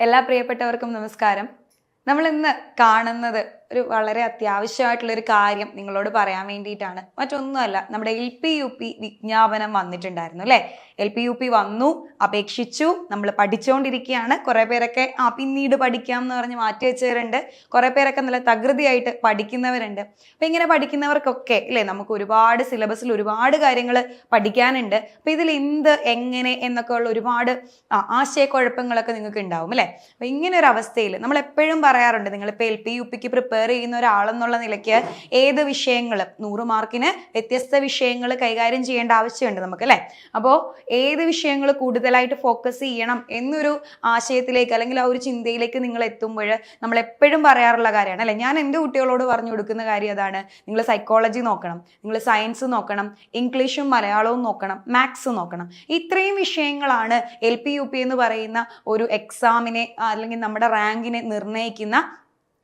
എല്ലാ പ്രിയപ്പെട്ടവർക്കും നമസ്കാരം. നമ്മൾ ഇന്ന് കാണുന്നത് ഒരു വളരെ അത്യാവശ്യമായിട്ടുള്ള ഒരു കാര്യം നിങ്ങളോട് പറയാൻ വേണ്ടിയിട്ടാണ്. മറ്റൊന്നുമല്ല നമ്മുടെ എൽ പി യു പി വിജ്ഞാപനം വന്നിട്ടുണ്ടായിരുന്നു അല്ലേ? എൽ പി യു പി വന്നു അപേക്ഷിച്ചു നമ്മൾ പഠിച്ചുകൊണ്ടിരിക്കുകയാണ് കുറേ പേരൊക്കെ ആ പിന്നീട് പഠിക്കാം എന്ന് പറഞ്ഞ് മാറ്റി വെച്ചവരുണ്ട്. കുറേ പേരൊക്കെ നല്ല തകൃതിയായിട്ട് പഠിക്കുന്നവരുണ്ട്. അപ്പം ഇങ്ങനെ പഠിക്കുന്നവർക്കൊക്കെ അല്ലേ നമുക്ക് ഒരുപാട് സിലബസിൽ ഒരുപാട് കാര്യങ്ങൾ പഠിക്കാനുണ്ട്. അപ്പം ഇതിൽ എന്ത് എങ്ങനെ എന്നൊക്കെ ഉള്ള ഒരുപാട് ആശയക്കുഴപ്പങ്ങളൊക്കെ നിങ്ങൾക്ക് ഉണ്ടാവും അല്ലേ? അപ്പം ഇങ്ങനെ ഒരു അവസ്ഥയിൽ നമ്മൾ എപ്പോഴും പറയാറുണ്ട് നിങ്ങളിപ്പോൾ എൽ പി യു പിക്ക് പ്രിപ്പയർ ചെയ്യുന്ന ഒരാളെന്നുള്ള നിലയ്ക്ക് ഏത് വിഷയങ്ങൾ നൂറ് മാർക്കിന് വ്യത്യസ്ത വിഷയങ്ങൾ കൈകാര്യം ചെയ്യേണ്ട ആവശ്യമുണ്ട് നമുക്ക് അല്ലേ? അപ്പോൾ ഏത് വിഷയങ്ങൾ കൂടുതലായിട്ട് ഫോക്കസ് ചെയ്യണം എന്നൊരു ആശയത്തിലേക്ക് അല്ലെങ്കിൽ ആ ഒരു ചിന്തയിലേക്ക് നിങ്ങൾ എത്തുമ്പോൾ നമ്മൾ എപ്പോഴും പറയാറുള്ള കാര്യമാണ് അല്ലേ? ഞാൻ എന്റെ കുട്ടികളോട് പറഞ്ഞു കൊടുക്കുന്ന കാര്യം അതാണ്. നിങ്ങൾ സൈക്കോളജി നോക്കണം നിങ്ങൾ സയൻസ് നോക്കണം ഇംഗ്ലീഷും മലയാളവും നോക്കണം മാത്സ് നോക്കണം. ഇത്രയും വിഷയങ്ങളാണ് എൽ പി യു പി എന്ന് പറയുന്ന ഒരു എക്സാമിനെ അല്ലെങ്കിൽ നമ്മുടെ റാങ്കിനെ നിർണയിക്കുന്ന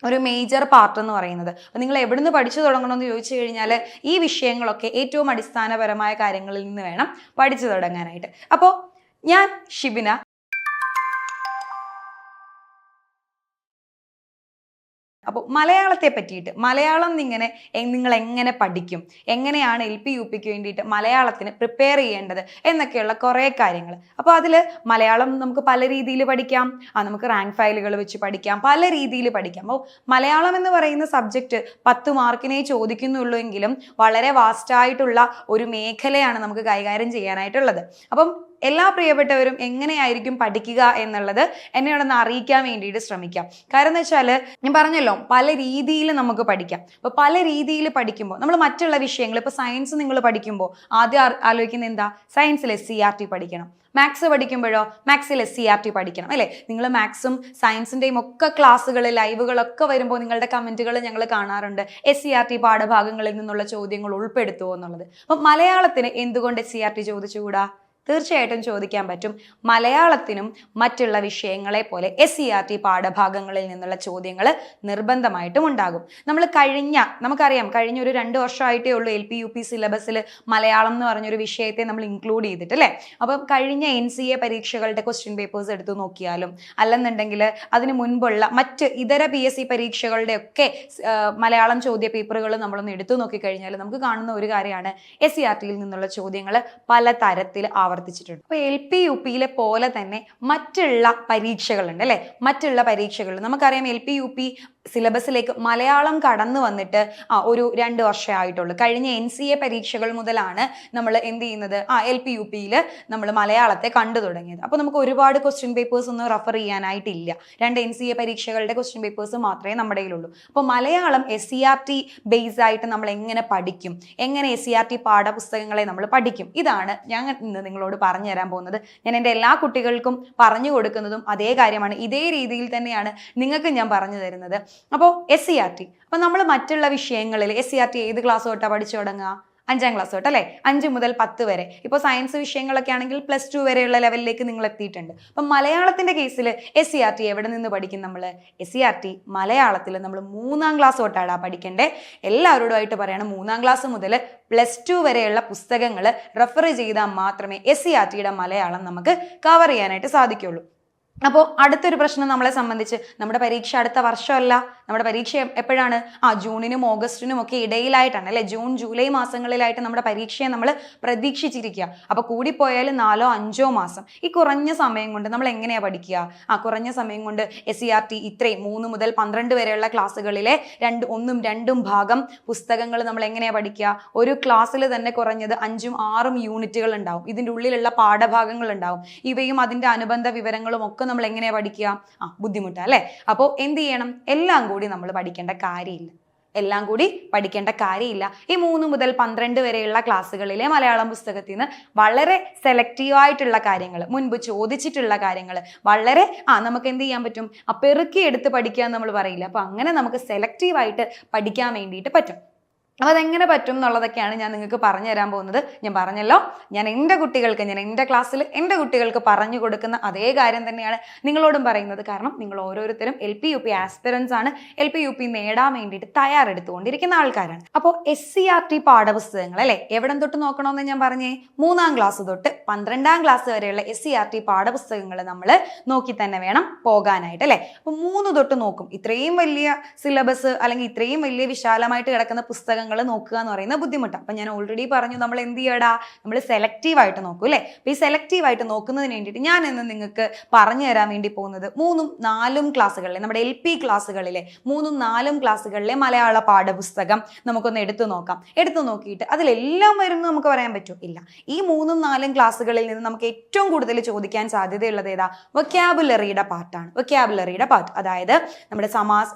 ഒരു മേജർ പാർട്ട് എന്ന് പറയുന്നത്. അപ്പോൾ നിങ്ങൾ എവിടുന്ന് പഠിച്ചു തുടങ്ങണമെന്ന് ചോദിച്ചു കഴിഞ്ഞാൽ ഈ വിഷയങ്ങളൊക്കെ ഏറ്റവും അടിസ്ഥാനപരമായ കാര്യങ്ങളിൽ നിന്ന് വേണം പഠിച്ചു തുടങ്ങാനായിട്ട്. അപ്പോൾ ഞാൻ ഷിബിന അപ്പോൾ മലയാളത്തെ പറ്റിയിട്ട് മലയാളം ഇങ്ങനെ നിങ്ങൾ എങ്ങനെ പഠിക്കും എങ്ങനെയാണ് എൽ പി യു പിക്ക് വേണ്ടിയിട്ട് മലയാളത്തിന് പ്രിപ്പയർ ചെയ്യേണ്ടത് എന്നൊക്കെയുള്ള കുറേ കാര്യങ്ങൾ അപ്പോൾ അതിൽ മലയാളം നമുക്ക് പല രീതിയിൽ പഠിക്കാം. ആ നമുക്ക് റാങ്ക് ഫയലുകൾ വെച്ച് പഠിക്കാം. പല രീതിയിൽ പഠിക്കാം. അപ്പോൾ മലയാളം എന്ന് പറയുന്ന സബ്ജക്റ്റ് പത്ത് മാർക്കിനെ ചോദിക്കുന്നുള്ളൂ എങ്കിലും വളരെ വാസ്റ്റായിട്ടുള്ള ഒരു മേഖലയാണ് നമുക്ക് കൈകാര്യം ചെയ്യാനായിട്ടുള്ളത്. അപ്പം എല്ലാ പ്രിയപ്പെട്ടവരും എങ്ങനെയായിരിക്കും പഠിക്കുക എന്നുള്ളത് എന്നെ ഒന്ന് അറിയിക്കാൻ വേണ്ടിയിട്ട് ശ്രമിക്കാം. കാരണം എന്ന് വെച്ചാൽ ഞാൻ പറഞ്ഞല്ലോ പല രീതിയിൽ നമുക്ക് പഠിക്കാം. അപ്പോൾ പല രീതിയിൽ പഠിക്കുമ്പോൾ നമ്മൾ മറ്റുള്ള വിഷയങ്ങൾ ഇപ്പോൾ സയൻസ് നിങ്ങൾ പഠിക്കുമ്പോൾ ആദ്യം ആലോചിക്കുന്നത് എന്താ? സയൻസിൽ എസ് സി ആർ ടി പഠിക്കണം. മാത്സ് പഠിക്കുമ്പോഴോ? മാത്സിൽ എസ് സി ആർ ടി പഠിക്കണം അല്ലേ? നിങ്ങൾ മാത്സും സയൻസിന്റെയും ഒക്കെ ക്ലാസ്സുകൾ ലൈവുകളൊക്കെ വരുമ്പോൾ നിങ്ങളുടെ കമന്റുകൾ ഞങ്ങൾ കാണാറുണ്ട്. എസ് സി ആർ ടി പാഠഭാഗങ്ങളിൽ നിന്നുള്ള ചോദ്യങ്ങൾ ഉൾപ്പെടുത്തുമോ എന്നുള്ളത്. അപ്പം മലയാളത്തിന് എന്തുകൊണ്ട് എസ് സി ആർ ടി ചോദിച്ചുകൂടാ? തീർച്ചയായിട്ടും ചോദിക്കാൻ പറ്റും. മലയാളത്തിനും മറ്റുള്ള വിഷയങ്ങളെ പോലെ എസ് സി ആർ ടി പാഠഭാഗങ്ങളിൽ നിന്നുള്ള ചോദ്യങ്ങൾ നിർബന്ധമായിട്ടും ഉണ്ടാകും. നമ്മൾ കഴിഞ്ഞ നമുക്കറിയാം കഴിഞ്ഞ ഒരു രണ്ട് വർഷമായിട്ടേ ഉള്ളൂ എൽ പി യു പി സിലബസിൽ മലയാളം എന്ന് പറഞ്ഞൊരു വിഷയത്തെ നമ്മൾ ഇൻക്ലൂഡ് ചെയ്തിട്ട് അല്ലേ അപ്പം കഴിഞ്ഞ എൻ സി എ പരീക്ഷകളുടെ ക്വസ്റ്റ്യൻ പേപ്പേഴ്സ് എടുത്തു നോക്കിയാലും അല്ലെന്നുണ്ടെങ്കിൽ അതിന് മുൻപുള്ള മറ്റ് ഇതര പി എസ് സി പരീക്ഷകളുടെ ഒക്കെ മലയാളം ചോദ്യ പേപ്പറുകൾ നമ്മളൊന്ന് എടുത്തു നോക്കിക്കഴിഞ്ഞാൽ നമുക്ക് കാണുന്ന ഒരു കാര്യമാണ് എസ് സി ആർ ടിയിൽ നിന്നുള്ള ചോദ്യങ്ങൾ പല തരത്തിൽ ആവർത്തിച്ചിട്ടുണ്ട്. അപ്പോൾ എൽ പി യു പിയിലെ പോലെ തന്നെ മറ്റുള്ള പരീക്ഷകളുണ്ട് അല്ലേ? മറ്റുള്ള പരീക്ഷകൾ നമുക്കറിയാം എൽ പി യു പി സിലബസിലേക്ക് മലയാളം കടന്നു വന്നിട്ട് ആ ഒരു രണ്ട് വർഷമേ ആയിട്ടുള്ളൂ. കഴിഞ്ഞ എൻ സി എ പരീക്ഷകൾ മുതലാണ് നമ്മൾ എന്ത് ചെയ്യുന്നത്? ആ എൽ പി യു പിയിൽ നമ്മൾ മലയാളത്തെ കണ്ടു തുടങ്ങിയത്. അപ്പോൾ നമുക്ക് ഒരുപാട് ക്വസ്റ്റ്യൻ പേപ്പേഴ്സ് ഒന്നും റെഫർ ചെയ്യാനായിട്ടില്ല. രണ്ട് എൻ സി എ പരീക്ഷകളുടെ ക്വസ്റ്റ്യൻ പേപ്പേഴ്സ് മാത്രമേ നമ്മുടെ കയ്യിലുള്ളൂ. അപ്പോൾ Malayalam S C R T base ആയിട്ട് നമ്മൾ എങ്ങനെ പഠിക്കും? എങ്ങനെ എസ് സി ആർ ടി പാഠപുസ്തകങ്ങളെ നമ്മൾ പഠിക്കും? ഇതാണ് ഞാൻ ഇന്ന് നിങ്ങളോട് പറഞ്ഞു തരാൻ പോകുന്നത്. ഞാൻ എന്റെ എല്ലാ കുട്ടികൾക്കും പറഞ്ഞു കൊടുക്കുന്നതും അതേ കാര്യമാണ്. ഇതേ രീതിയിൽ തന്നെയാണ് നിങ്ങൾക്ക് ഞാൻ പറഞ്ഞു തരുന്നത്. അപ്പോൾ എസ് സി ആർ ടി അപ്പോൾ നമ്മൾ മറ്റുള്ള വിഷയങ്ങളിൽ എസ് സി ആർ ടി ഏത് ക്ലാസ് തൊട്ടാണ് പഠിച്ചു തുടങ്ങുക? അഞ്ചാം ക്ലാസ് തൊട്ട് അല്ലേ? അഞ്ച് മുതൽ പത്ത് വരെ. ഇപ്പോൾ സയൻസ് വിഷയങ്ങളൊക്കെ ആണെങ്കിൽ പ്ലസ് ടു വരെയുള്ള ലെവലിലേക്ക് നിങ്ങൾ എത്തിയിട്ടുണ്ട്. അപ്പം മലയാളത്തിന്റെ കേസിൽ എസ് സി ആർ ടി എവിടെ നിന്ന് പഠിക്കും നമ്മൾ എസ് സി ആർ ടി മലയാളത്തിൽ നമ്മൾ മൂന്നാം ക്ലാസ് തൊട്ടാണ് പഠിക്കേണ്ടത് എല്ലാവരോടുമായിട്ട് പറയണം മൂന്നാം ക്ലാസ് മുതൽ പ്ലസ് ടു വരെയുള്ള പുസ്തകങ്ങൾ റെഫർ ചെയ്താൽ മാത്രമേ എസ് സി ആർ ടിയുടെ മലയാളം നമുക്ക് കവർ ചെയ്യാനായിട്ട് സാധിക്കുള്ളൂ. അപ്പോൾ അടുത്തൊരു പ്രശ്നം നമ്മളെ സംബന്ധിച്ച് നമ്മുടെ പരീക്ഷ അടുത്ത വർഷമല്ല നമ്മുടെ പരീക്ഷ എപ്പോഴാണ്? ആ ജൂണിനും ഓഗസ്റ്റിനും ഒക്കെ ഇടയിലായിട്ടാണ് അല്ലെ? ജൂൺ ജൂലൈ മാസങ്ങളിലായിട്ട് നമ്മുടെ പരീക്ഷയെ നമ്മൾ പ്രതീക്ഷിച്ചിരിക്കുക. അപ്പോൾ കൂടിപ്പോയാൽ നാലോ അഞ്ചോ മാസം. ഈ കുറഞ്ഞ സമയം കൊണ്ട് നമ്മൾ എങ്ങനെയാണ് പഠിക്കുക? ആ കുറഞ്ഞ സമയം കൊണ്ട് എസ് സി ആർ ടി ഇത്രയും മൂന്ന് മുതൽ പന്ത്രണ്ട് വരെയുള്ള ക്ലാസ്സുകളിലെ രണ്ട് ഒന്നും രണ്ടും ഭാഗം പുസ്തകങ്ങൾ നമ്മൾ എങ്ങനെയാണ് പഠിക്കുക? ഒരു ക്ലാസ്സിൽ തന്നെ കുറഞ്ഞത് അഞ്ചും ആറും യൂണിറ്റുകൾ ഉണ്ടാവും. ഇതിന്റെ ഉള്ളിലുള്ള പാഠഭാഗങ്ങൾ ഉണ്ടാവും. ഇവയും അതിന്റെ അനുബന്ധ വിവരങ്ങളും ഒക്കെ നമ്മൾ എങ്ങനെയാണ് പഠിക്കുക? ആ ബുദ്ധിമുട്ടാണ് അല്ലേ? അപ്പോൾ എന്ത് ചെയ്യണം? എല്ലാം കൂടി നമ്മൾ പഠിക്കേണ്ട കാര്യമില്ല. എല്ലാം കൂടി പഠിക്കേണ്ട കാര്യമില്ല. ഈ മൂന്ന് മുതൽ പന്ത്രണ്ട് വരെയുള്ള ക്ലാസ്സുകളിലെ മലയാളം പുസ്തകത്തിൽ നിന്ന് വളരെ സെലക്റ്റീവായിട്ടുള്ള കാര്യങ്ങൾ മുൻപ് ചോദിച്ചിട്ടുള്ള കാര്യങ്ങൾ വളരെ ആ നമുക്ക് എന്ത് ചെയ്യാൻ പറ്റും? ആ പെറുക്കി എടുത്ത് പഠിക്കുക എന്ന് നമ്മൾ പറയില്ല. അപ്പോൾ അങ്ങനെ നമുക്ക് സെലക്റ്റീവായിട്ട് പഠിക്കാൻ വേണ്ടിയിട്ട് പറ്റും. അപ്പോൾ അതെങ്ങനെ പറ്റും എന്നുള്ളതൊക്കെയാണ് ഞാൻ നിങ്ങൾക്ക് പറഞ്ഞു തരാൻ പോകുന്നത്. ഞാൻ പറഞ്ഞല്ലോ ഞാൻ എന്റെ കുട്ടികൾക്ക് ഞാൻ എന്റെ ക്ലാസ്സിൽ എന്റെ കുട്ടികൾക്ക് പറഞ്ഞു കൊടുക്കുന്ന അതേ കാര്യം തന്നെയാണ് നിങ്ങളോടും പറയുന്നത്. കാരണം നിങ്ങൾ ഓരോരുത്തരും L P U P aspirants ആണ്. എൽ പി യു പി നേടാൻ വേണ്ടിയിട്ട് തയ്യാറെടുത്തുകൊണ്ടിരിക്കുന്ന ആൾക്കാരാണ്. അപ്പോൾ എസ് സി ആർ ടി പാഠപുസ്തകങ്ങൾ അല്ലേ? എവിടം തൊട്ട് നോക്കണമെന്ന് ഞാൻ പറഞ്ഞേ? മൂന്നാം ക്ലാസ് തൊട്ട് പന്ത്രണ്ടാം ക്ലാസ് വരെയുള്ള എസ് സി ആർ ടി പാഠപുസ്തകങ്ങൾ നമ്മൾ നോക്കി തന്നെ വേണം പോകാനായിട്ട് അല്ലേ? അപ്പോൾ മൂന്ന് തൊട്ട് നോക്കും. ഇത്രയും വലിയ സിലബസ് അല്ലെങ്കിൽ ഇത്രയും വലിയ വിശാലമായിട്ട് കിടക്കുന്ന പുസ്തകങ്ങൾ നോക്കുക എന്ന് പറയുന്നത് ബുദ്ധിമുട്ടാണ് അപ്പം ഞാൻ ഓൾറെഡി പറഞ്ഞു നമ്മൾ എന്ത് ചെയ്യടാ? നമ്മൾ സെലക്റ്റീവ് ആയിട്ട് നോക്കും അല്ലേ? അപ്പോൾ ഈ സെലക്റ്റീവ് ആയിട്ട് നോക്കുന്നതിന് വേണ്ടിയിട്ട് ഞാൻ ഇന്ന് നിങ്ങൾക്ക് പറഞ്ഞു തരാൻ വേണ്ടി പോകുന്നത് മൂന്നും നാലും ക്ലാസ്സുകളിലെ നമ്മുടെ എൽ പി ക്ലാസ്സുകളിലെ മൂന്നും നാലും ക്ലാസ്സുകളിലെ മലയാള പാഠപുസ്തകം നമുക്കൊന്ന് എടുത്തു നോക്കാം. എടുത്തു നോക്കിയിട്ട് അതിലെല്ലാം വരും എന്ന് നമുക്ക് പറയാൻ പറ്റും ഇല്ല. ഈ മൂന്നും നാലും ക്ലാസ്സുകളിൽ നിന്ന് നമുക്ക് ഏറ്റവും കൂടുതൽ ചോദിക്കാൻ സാധ്യതയുള്ളത് ഏതാ? വൊക്കാബുലറിയുടെ പാർട്ടാണ് വൊക്കാബുലറിയുടെ പാർട്ട് അതായത് നമ്മുടെ സമാസ്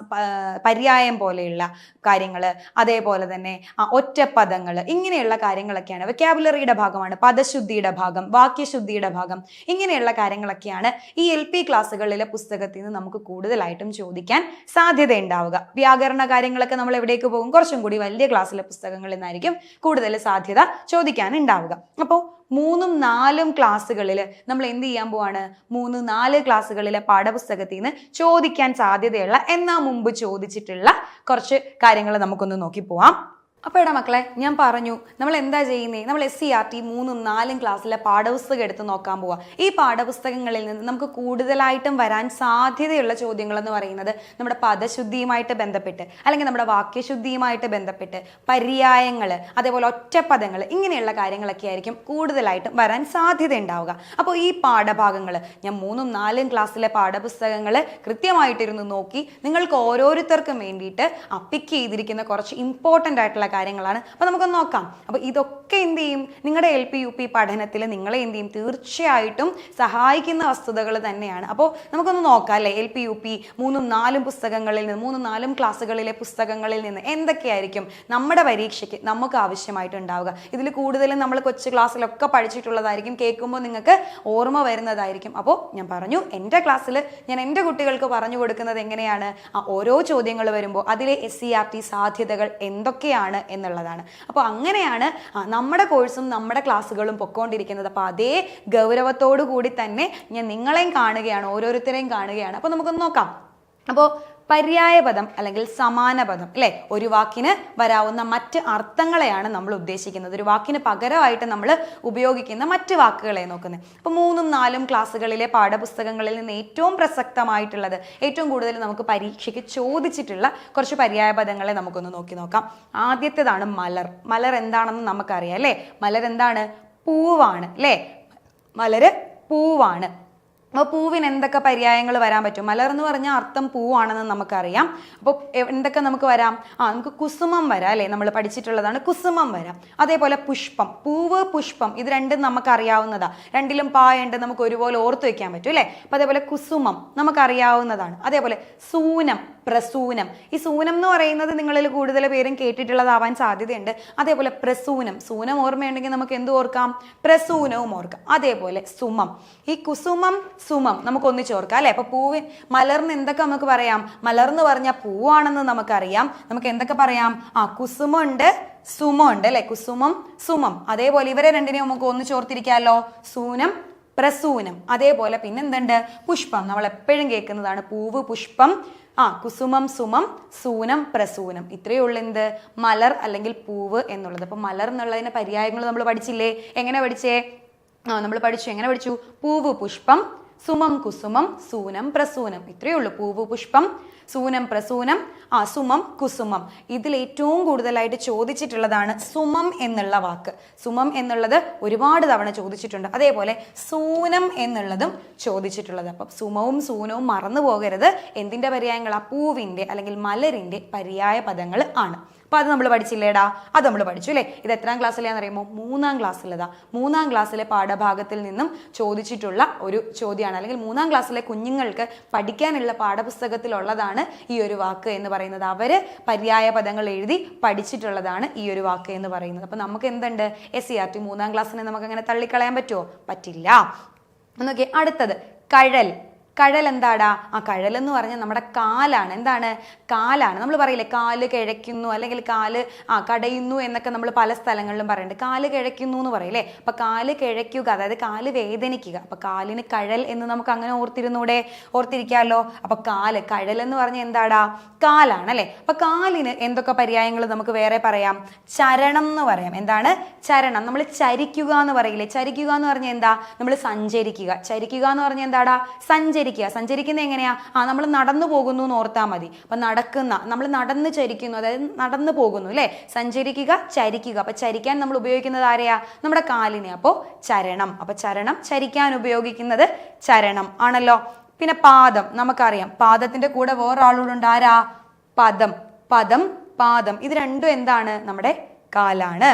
പര്യായം പോലെയുള്ള കാര്യങ്ങൾ അതേപോലെ തന്നെ ആ ഒറ്റപ്പദങ്ങൾ ഇങ്ങനെയുള്ള കാര്യങ്ങളൊക്കെയാണ്. വൊക്കാബുലറിയുടെ ഭാഗമാണ് പദശുദ്ധിയുടെ ഭാഗം വാക്യശുദ്ധിയുടെ ഭാഗം ഇങ്ങനെയുള്ള കാര്യങ്ങളൊക്കെയാണ് ഈ എൽ പി ക്ലാസ്സുകളിലെ പുസ്തകത്തിൽ നിന്ന് നമുക്ക് കൂടുതലായിട്ടും ചോദിക്കാൻ സാധ്യതയുണ്ടാവുക വ്യാകരണ കാര്യങ്ങളൊക്കെ നമ്മൾ എവിടേക്ക് പോകും? കുറച്ചും കൂടി വലിയ ക്ലാസ്സിലെ പുസ്തകങ്ങളിൽ നിന്നായിരിക്കും കൂടുതൽ സാധ്യത ചോദിക്കാൻ ഉണ്ടാവുക. അപ്പോൾ മൂന്നും നാലും ക്ലാസ്സുകളിൽ നമ്മൾ എന്ത് ചെയ്യാൻ പോവാണ്? മൂന്ന് നാല് ക്ലാസ്സുകളിലെ പാഠപുസ്തകത്തിൽ നിന്ന് ചോദിക്കാൻ സാധ്യതയുള്ള എന്നാ മുമ്പ് ചോദിച്ചിട്ടുള്ള കുറച്ച് കാര്യങ്ങൾ നമുക്കൊന്ന് നോക്കി പോവാം. അപ്പോൾ എടാ മക്കളെ ഞാൻ പറഞ്ഞു നമ്മൾ എന്താ ചെയ്യുന്നത് നമ്മൾ എസ് സി ആർ ടി മൂന്നും നാലും ക്ലാസ്സിലെ പാഠപുസ്തകം എടുത്ത് നോക്കാൻ പോവാ. ഈ പാഠപുസ്തകങ്ങളിൽ നിന്ന് നമുക്ക് കൂടുതലായിട്ടും വരാൻ സാധ്യതയുള്ള ചോദ്യങ്ങൾ എന്ന് പറയുന്നത് നമ്മുടെ പദശുദ്ധിയുമായിട്ട് ബന്ധപ്പെട്ട് അല്ലെങ്കിൽ നമ്മുടെ വാക്യശുദ്ധിയുമായിട്ട് ബന്ധപ്പെട്ട് പര്യായങ്ങൾ അതേപോലെ ഒറ്റപ്പദങ്ങൾ ഇങ്ങനെയുള്ള കാര്യങ്ങളൊക്കെ ആയിരിക്കും കൂടുതലായിട്ടും വരാൻ സാധ്യത ഉണ്ടാവുക. അപ്പോൾ ഈ പാഠഭാഗങ്ങൾ ഞാൻ മൂന്നും നാലും ക്ലാസ്സിലെ പാഠപുസ്തകങ്ങൾ കൃത്യമായിട്ടിരുന്ന് നോക്കി നിങ്ങൾക്ക് ഓരോരുത്തർക്കും വേണ്ടിയിട്ട് അപ്പിക്ക് ചെയ്തിരിക്കുന്ന കുറച്ച് ഇമ്പോർട്ടന്റ് ആയിട്ടുള്ള കാര്യങ്ങളാണ്. അപ്പോൾ നമുക്കൊന്ന് നോക്കാം. അപ്പോൾ ഇതൊക്കെ എന്ത് ചെയ്യും? നിങ്ങളുടെ എൽ പി യു പി പഠനത്തിൽ നിങ്ങളെ എന്ത് ചെയ്യും? തീർച്ചയായിട്ടും സഹായിക്കുന്ന വസ്തുതകൾ തന്നെയാണ്. അപ്പോൾ നമുക്കൊന്ന് നോക്കാം അല്ലേ? എൽ പി യു പി മൂന്നും നാലും പുസ്തകങ്ങളിൽ നിന്ന് മൂന്നും നാലും ക്ലാസ്സുകളിലെ പുസ്തകങ്ങളിൽ നിന്ന് എന്തൊക്കെയായിരിക്കും നമ്മുടെ പരീക്ഷയ്ക്ക് നമുക്ക് ആവശ്യമായിട്ടുണ്ടാവുക ഇതിൽ കൂടുതലും നമ്മൾ കൊച്ചു ക്ലാസ്സിലൊക്കെ പഠിച്ചിട്ടുള്ളതായിരിക്കും. കേൾക്കുമ്പോൾ നിങ്ങൾക്ക് ഓർമ്മ വരുന്നതായിരിക്കും. അപ്പോൾ ഞാൻ പറഞ്ഞു എന്റെ ക്ലാസ്സിൽ ഞാൻ എന്റെ കുട്ടികൾക്ക് പറഞ്ഞു കൊടുക്കുന്നത് എങ്ങനെയാണ്? ആ ഓരോ ചോദ്യങ്ങൾ വരുമ്പോൾ അതിലെ എസ് സി ആർ ടി സാധ്യതകൾ എന്തൊക്കെയാണ്? എന്നുള്ളതാണ്. അപ്പോൾ അങ്ങനെയാണ് നമ്മുടെ കോഴ്സും നമ്മുടെ ക്ലാസ്സുകളും പൊക്കോണ്ടിരിക്കുന്നത്. അപ്പോൾ അതേ ഗൗരവത്തോടു കൂടി തന്നെ ഞാൻ നിങ്ങളെയും കാണുകയാണ് ഓരോരുത്തരെയും കാണുകയാണ്. അപ്പോൾ നമുക്കൊന്ന് നോക്കാം. അപ്പോൾ പര്യായപദം അല്ലെങ്കിൽ സമാനപദം അല്ലേ? ഒരു വാക്കിന് വരാവുന്ന മറ്റ് അർത്ഥങ്ങളെയാണ് നമ്മൾ ഉദ്ദേശിക്കുന്നത്. ഒരു വാക്കിന് പകരമായിട്ട് നമ്മൾ ഉപയോഗിക്കുന്ന മറ്റ് വാക്കുകളെ നോക്കുന്നത്. അപ്പോൾ മൂന്നും നാലും ക്ലാസ്സുകളിലെ പാഠപുസ്തകങ്ങളിൽ നിന്ന് ഏറ്റവും പ്രസക്തമായിട്ടുള്ളത് ഏറ്റവും കൂടുതൽ നമുക്ക് പരീക്ഷയ്ക്ക് ചോദിച്ചിട്ടുള്ള കുറച്ച് പര്യായപദങ്ങളെ നമുക്കൊന്ന് നോക്കി നോക്കാം. ആദ്യത്തേതാണ് മലർ. മലർ എന്താണെന്ന് നമുക്കറിയാം അല്ലേ? മലർ എന്താണ്? പൂവാണ് അല്ലേ? മലര് പൂവാണ്. അപ്പോൾ പൂവിന് എന്തൊക്കെ പര്യായങ്ങൾ വരാൻ പറ്റും? മലർ എന്ന് പറഞ്ഞാൽ അർത്ഥം പൂവാണെന്ന് നമുക്കറിയാം. അപ്പോൾ എന്തൊക്കെ നമുക്ക് വരാം? ആ നമുക്ക് കുസുമം വരാം അല്ലേ? നമ്മൾ പഠിച്ചിട്ടുള്ളതാണ് കുസുമം വരാം. അതേപോലെ പുഷ്പം. പൂവ് പുഷ്പം ഇത് രണ്ടും നമുക്കറിയാവുന്നതാണ് രണ്ടിലും പായുണ്ട് നമുക്ക് ഒരുപോലെ ഓർത്ത് വയ്ക്കാൻ പറ്റും അല്ലേ? അപ്പോൾ അതേപോലെ കുസുമം നമുക്കറിയാവുന്നതാണ്. അതേപോലെ സൂനം പ്രസൂനം. ഈ സൂനം എന്ന് പറയുന്നത് നിങ്ങളിൽ കൂടുതൽ പേരും കേട്ടിട്ടുള്ളതാവാൻ സാധ്യതയുണ്ട്. അതേപോലെ പ്രസൂനം. സൂനം ഓർമ്മയുണ്ടെങ്കിൽ നമുക്ക് എന്ത് ഓർക്കാം? പ്രസൂനവും ഓർക്കാം. അതേപോലെ സുമം. ഈ കുസുമം സുമം. നമുക്ക് ഒന്നിച്ച് ഓർക്കാം അല്ലെ? അപ്പൊ പൂവിൻ മലർന്ന് എന്തൊക്കെ നമുക്ക് പറയാം? മലർന്ന് പറഞ്ഞാൽ പൂവാണെന്ന് നമുക്കറിയാം. നമുക്ക് എന്തൊക്കെ പറയാം? ആ കുസുമുണ്ട് സുമുണ്ട് അല്ലെ? കുസുമം സുമം. അതേപോലെ ഇവരെ രണ്ടിനെയും നമുക്ക് ഒന്നിച്ച് ഓർത്തിരിക്കാമല്ലോ സൂനം പ്രസൂനം. അതേപോലെ പിന്നെന്തുണ്ട്? പുഷ്പം. നമ്മൾ എപ്പോഴും കേൾക്കുന്നതാണ് പൂവ് പുഷ്പം ആ കുസുമം സുമം സൂനം പ്രസൂനം. ഇത്രയേ ഉള്ളൂ എന്ത്? മലർ അല്ലെങ്കിൽ പൂവ് എന്നുള്ളത്. അപ്പൊ മലർ എന്നുള്ളതിന്റെ പര്യായങ്ങൾ നമ്മൾ പഠിച്ചില്ലേ? എങ്ങനെ പഠിച്ചേ? ആ നമ്മൾ പഠിച്ചു. എങ്ങനെ പഠിച്ചു? പൂവ് പുഷ്പം സുമം കുസുമം സൂനം പ്രസൂനം. ഇത്രയേ ഉള്ളൂ. പൂവ് പുഷ്പം സൂനം പ്രസൂനം ആ സുമം കുസുമം. ഇതിൽ ഏറ്റവും കൂടുതലായിട്ട് ചോദിച്ചിട്ടുള്ളതാണ് സുമം എന്നുള്ള വാക്ക്. സുമം എന്നുള്ളത് ഒരുപാട് തവണ ചോദിച്ചിട്ടുണ്ട്. അതേപോലെ സൂനം എന്നുള്ളതും ചോദിച്ചിട്ടുള്ളത്. അപ്പം സുമവും സൂനവും മറന്നു പോകരുത്. എന്തിന്റെ ആ പൂവിന്റെ അല്ലെങ്കിൽ മലരിന്റെ പര്യായ പദങ്ങൾ ആണ്. അപ്പോൾ അത് നമ്മൾ പഠിച്ചില്ലേടാ? അത് നമ്മൾ പഠിച്ചു അല്ലേ ഇത് എത്രാം ക്ലാസ്സിലാന്ന് അറിയുമ്പോൾ മൂന്നാം ക്ലാസ്സിലതാ. മൂന്നാം ക്ലാസ്സിലെ പാഠഭാഗത്തിൽ നിന്നും ചോദിച്ചിട്ടുള്ള ഒരു ചോദ്യമാണ് അല്ലെങ്കിൽ മൂന്നാം ക്ലാസ്സിലെ കുഞ്ഞുങ്ങൾക്ക് പഠിക്കാനുള്ള പാഠപുസ്തകത്തിലുള്ളതാണ് ഈ ഒരു വാക്ക് എന്ന് പറയുന്നത്. അവർ പര്യായ പദങ്ങൾ എഴുതി പഠിച്ചിട്ടുള്ളതാണ് ഈ ഒരു വാക്ക് എന്ന് പറയുന്നത്. അപ്പോൾ നമുക്ക് എന്തുണ്ട്? എസ് സി ആർ ടി മൂന്നാം ക്ലാസ്സിനെ നമുക്ക് അങ്ങനെ തള്ളിക്കളയാൻ പറ്റുമോ പറ്റില്ല. എന്നൊക്കെ അടുത്തത്. കഴൽ. കഴൽ എന്താടാ ആ കഴൽ എന്ന് പറഞ്ഞാൽ നമ്മുടെ കാലാണ്. എന്താണ്? കാലാണ്. നമ്മൾ പറയില്ലേ കാൽ കിഴയ്ക്കുന്നു അല്ലെങ്കിൽ കാൽ ആ കടയുന്നു എന്നൊക്കെ നമ്മൾ പല സ്ഥലങ്ങളിലും പറയുന്നുണ്ട് കാൽ കിഴയ്ക്കുന്നു എന്ന് പറയില്ലേ? അപ്പൊ കാൽ കിഴയ്ക്കുക അതായത് കാൽ വേദനിക്കുക. അപ്പൊ കാലിന് കഴൽ എന്ന് നമുക്ക് അങ്ങനെ ഓർത്തിരുന്നൂടെ? ഓർത്തിരിക്കാമല്ലോ അപ്പൊ കാൽ കഴൽ എന്ന് പറഞ്ഞാൽ എന്താടാ? കാലാണ് അല്ലേ? അപ്പൊ കാലിന് എന്തൊക്കെ പര്യായങ്ങൾ നമുക്ക് വേറെ പറയാം? ചരണം എന്ന് പറയാം. എന്താണ്? ചരണം. നമ്മൾ ചരിക്കുക എന്ന് പറയില്ലേ? ചരിക്കുക എന്ന് പറഞ്ഞാൽ എന്താ? നമ്മൾ സഞ്ചരിക്കുക. ചരിക്കുക എന്ന് പറഞ്ഞാൽ എന്താടാ? സഞ്ചരിക്കുക. സഞ്ചരിക്കുന്നത് എങ്ങനെയാ? ആ നമ്മൾ നടന്നു പോകുന്നു എന്ന് ഓർത്താൽ മതി. അപ്പൊ നടക്കുന്ന നമ്മൾ നടന്ന് ചരിക്കുന്നു. അതായത് നടന്നു പോകുന്നു അല്ലെ? സഞ്ചരിക്കുക ചരിക്കുക. അപ്പൊ ചരിക്കാൻ നമ്മൾ ഉപയോഗിക്കുന്നത് ആരെയാ? നമ്മുടെ കാലിനെ. അപ്പോൾ ചരണം. അപ്പൊ ചരണം ചരിക്കാൻ ഉപയോഗിക്കുന്നത് ചരണം. ആണല്ലോ? പിന്നെ പാദം. നമുക്കറിയാം. പാദത്തിന്റെ കൂടെ വേറൊരാളോടുണ്ട്. ആരാ? പദം. പദം പാദം. ഇത് രണ്ടും എന്താണ്? നമ്മുടെ കാലാണ്.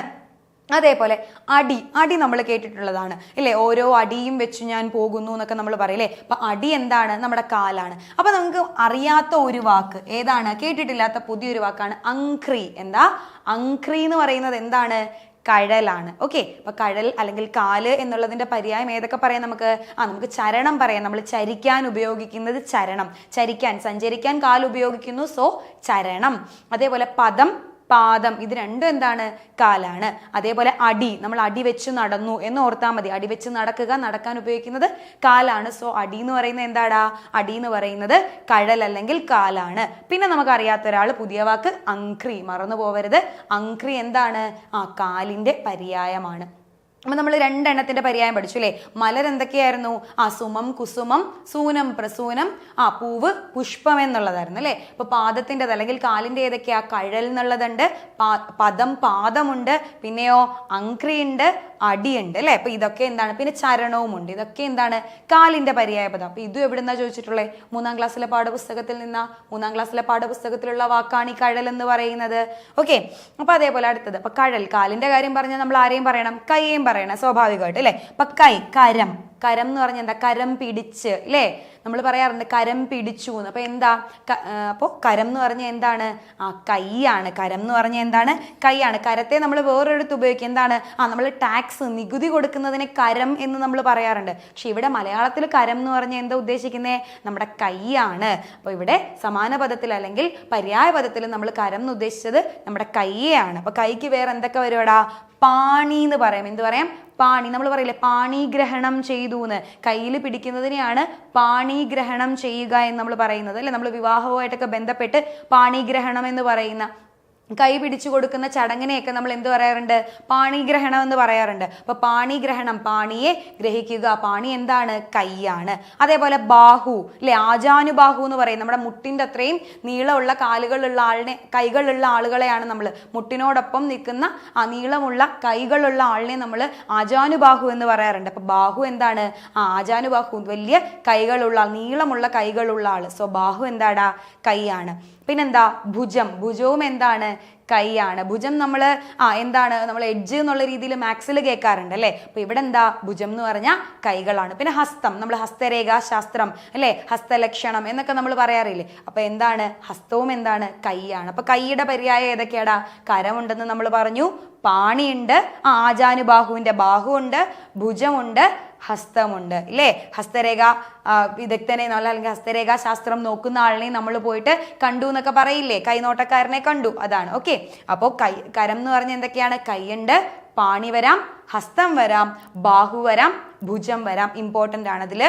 അതേപോലെ അടി അടി നമ്മൾ കേട്ടിട്ടുള്ളതാണ്. ഇല്ലേ? ഓരോ അടിയും വെച്ച് ഞാൻ പോകുന്നു എന്നൊക്കെ നമ്മൾ പറയില്ലേ അപ്പൊ അടി എന്താണ്? നമ്മുടെ കാലാണ്. അപ്പൊ നമുക്ക് അറിയാത്ത ഒരു വാക്ക് ഏതാണ്? കേട്ടിട്ടില്ലാത്ത പുതിയൊരു വാക്കാണ് അങ്ക്രി എന്താ? അങ്ക്രി എന്ന് പറയുന്നത് എന്താണ്? കഴലാണ്. ഓക്കെ? അപ്പൊ കഴൽ അല്ലെങ്കിൽ കാൽ എന്നുള്ളതിന്റെ പര്യായം ഏതൊക്കെ പറയാം നമുക്ക്? ആ നമുക്ക് ചരണം പറയാം. നമ്മൾ ചരിക്കാൻ ഉപയോഗിക്കുന്നത് ചരണം. ചരിക്കാൻ സഞ്ചരിക്കാൻ കാൽ ഉപയോഗിക്കുന്നു സോ ചരണം. അതേപോലെ പദം പാദം. ഇത് രണ്ടും എന്താണ്? കാലാണ്. അതേപോലെ അടി. നമ്മൾ അടി വെച്ച് നടന്നു എന്ന് ഓർത്താൽ മതി. അടി വെച്ച് നടക്കുക നടക്കാൻ ഉപയോഗിക്കുന്നത് കാലാണ്. സോ അടി എന്ന് പറയുന്നത് എന്താടാ? അടി എന്ന് പറയുന്നത് കഴൽ അല്ലെങ്കിൽ കാലാണ്. പിന്നെ നമുക്ക് അറിയാത്ത ഒരാൾ പുതിയ വാക്ക് അങ്ക്രി മറന്നു പോവരുത് അങ്ക്രി എന്താണ്? ആ കാലിന്റെ പര്യായമാണ്. അപ്പൊ നമ്മൾ രണ്ടെണ്ണത്തിന്റെ പര്യായം പഠിച്ചു അല്ലേ മലർ എന്തൊക്കെയായിരുന്നു? ആ സുമം കുസുമം സൂനം പ്രസൂനം ആ പൂവ് പുഷ്പം എന്നുള്ളതായിരുന്നു അല്ലേ? ഇപ്പോൾ പാദത്തിന്റെത് അല്ലെങ്കിൽ കാലിന്റെ ഏതൊക്കെയാ? കഴൽ എന്നുള്ളതുണ്ട് പദം പാദമുണ്ട് പിന്നെയോ അങ്ക്രിയുണ്ട് അടിയുണ്ട് അല്ലേ? അപ്പോൾ ഇതൊക്കെ എന്താണ്? പിന്നെ ചരണവും ഉണ്ട് ഇതൊക്കെ എന്താണ്? കാലിന്റെ പര്യായ പദം. അപ്പം ഇതും എവിടുന്നാ ചോദിച്ചിട്ടുള്ളത് മൂന്നാം ക്ലാസ്സിലെ പാഠപുസ്തകത്തിൽ നിന്നാ? മൂന്നാം ക്ലാസ്സിലെ പാഠപുസ്തകത്തിലുള്ള വാക്കാണ് ഈ കഴൽ എന്ന് പറയുന്നത്. ഓക്കെ. അപ്പോൾ അതേപോലെ അടുത്തത്. അപ്പോൾ കഴൽ കാലിന്റെ കാര്യം പറഞ്ഞാൽ നമ്മൾ ആരെയും പറയണം? കയ്യേയും പറയണം. സ്വാഭാവികമായിട്ട് അല്ലേ? പക്കായി കരം. കരം എന്ന് പറഞ്ഞാൽ എന്താ? കരം പിടിച്ച് അല്ലേ നമ്മൾ പറയാറുണ്ട് കരം പിടിച്ചു എന്ന്. അപ്പൊ എന്താ? അപ്പോൾ കരം എന്ന് പറഞ്ഞാൽ എന്താണ്? ആ കൈയാണ്. കരം എന്ന് പറഞ്ഞാൽ എന്താണ്? കൈയാണ്. കരത്തെ നമ്മൾ വേറൊരിടത്ത് ഉപയോഗിക്കുക എന്താണ്? ആ നമ്മൾ ടാക്സ് നികുതി കൊടുക്കുന്നതിന് കരം എന്ന് നമ്മൾ പറയാറുണ്ട്. പക്ഷെ ഇവിടെ മലയാളത്തിൽ കരം എന്ന് പറഞ്ഞാൽ എന്താ ഉദ്ദേശിക്കുന്നത് നമ്മുടെ കൈയാണ്. അപ്പോൾ ഇവിടെ സമാന പദത്തിൽ അല്ലെങ്കിൽ പര്യായ പദത്തിൽ നമ്മൾ കരം എന്ന് ഉദ്ദേശിച്ചത് നമ്മുടെ കൈയെയാണ്. അപ്പൊ കൈക്ക് വേറെ എന്തൊക്കെ വരുവാടാ? പാണി എന്ന് പറയാം. എന്ത് പറയാം? പാണി. നമ്മൾ പറയില്ലേ പാണിഗ്രഹണം ചെയ്തു എന്ന് കയ്യിൽ പിടിക്കുന്നതിനെയാണ് പാണിഗ്രഹണം ചെയ്യുക എന്ന് നമ്മൾ പറയുന്നത്. അല്ലെ? നമ്മൾ വിവാഹവുമായിട്ടൊക്കെ ബന്ധപ്പെട്ട് പാണിഗ്രഹണം എന്ന് പറയുന്ന കൈ പിടിച്ചു കൊടുക്കുന്ന ചടങ്ങിനെയൊക്കെ നമ്മൾ എന്ത് പറയാറുണ്ട്? പാണിഗ്രഹണം എന്ന് പറയാറുണ്ട്. അപ്പോൾ പാണിഗ്രഹണം പാണിയെ ഗ്രഹിക്കുക. പാണി എന്താണ്? കൈയാണ്. അതേപോലെ ബാഹു അല്ലെ? ആജാനുബാഹു എന്ന് പറയും. നമ്മുടെ മുട്ടിന്റെ അത്രയും നീളമുള്ള കാലുകളുള്ള ആളിനെ കൈകളുള്ള ആളുകളെയാണ് നമ്മൾ. മുട്ടിനോടൊപ്പം നിൽക്കുന്ന ആ നീളമുള്ള കൈകളുള്ള ആളിനെ നമ്മൾ ആജാനുബാഹു എന്ന് പറയാറുണ്ട്. അപ്പോൾ ബാഹു എന്താണ്? ആ ആജാനുബാഹു വലിയ കൈകളുള്ള നീളമുള്ള കൈകളുള്ള ആൾ സോ ബാഹു എന്താടാ? കൈയാണ്. പിന്നെന്താ? ഭുജം. ഭുജവും എന്താണ്? കൈയാണ്. ഭുജം നമ്മൾ ആ എന്താണ്? നമ്മൾ എഡ്ജ് എന്നുള്ള രീതിയിൽ മാക്സിൽ കേൾക്കാറുണ്ട് അല്ലേ? അപ്പോൾ ഇവിടെ എന്താ? ഭുജം എന്ന് പറഞ്ഞാൽ കൈകളാണ്. പിന്നെ ഹസ്തം. നമ്മൾ ഹസ്തരേഖ ശാസ്ത്രം അല്ലേ? ഹസ്തലക്ഷണം എന്നൊക്കെ നമ്മൾ പറയാറില്ലേ? അപ്പോൾ എന്താണ്? ഹസ്തവും എന്താണ്? കൈയാണ്. അപ്പോൾ കൈയുടെ പര്യായം ഏതൊക്കെയാടാ? കരമുണ്ടെന്ന് നമ്മൾ പറഞ്ഞു. പാണിയുണ്ട്. ആ ആചാനുബാഹുവിന്റെ ബാഹുവുണ്ട്. ഭുജമുണ്ട്. ഹസ്തമുണ്ട് ഇല്ലേ? ഹസ്തരേഖ വിദഗ്ധനെ നല്ല അല്ലെങ്കിൽ ഹസ്തരേഖ ശാസ്ത്രം നോക്കുന്ന ആളിനെ നമ്മൾ പോയിട്ട് കണ്ടു എന്നൊക്കെ പറയില്ലേ? കൈനോട്ടക്കാരനെ കണ്ടു അതാണ്. ഓക്കെ. അപ്പോൾ കൈ കരം എന്ന് പറഞ്ഞ എന്തൊക്കെയാണ്? കൈയുണ്ട് പാണി വരാം ഹസ്തം വരാം ബാഹു വരാം ഭുജം വരാം. ഇമ്പോർട്ടന്റ് ആണ് അതിൽ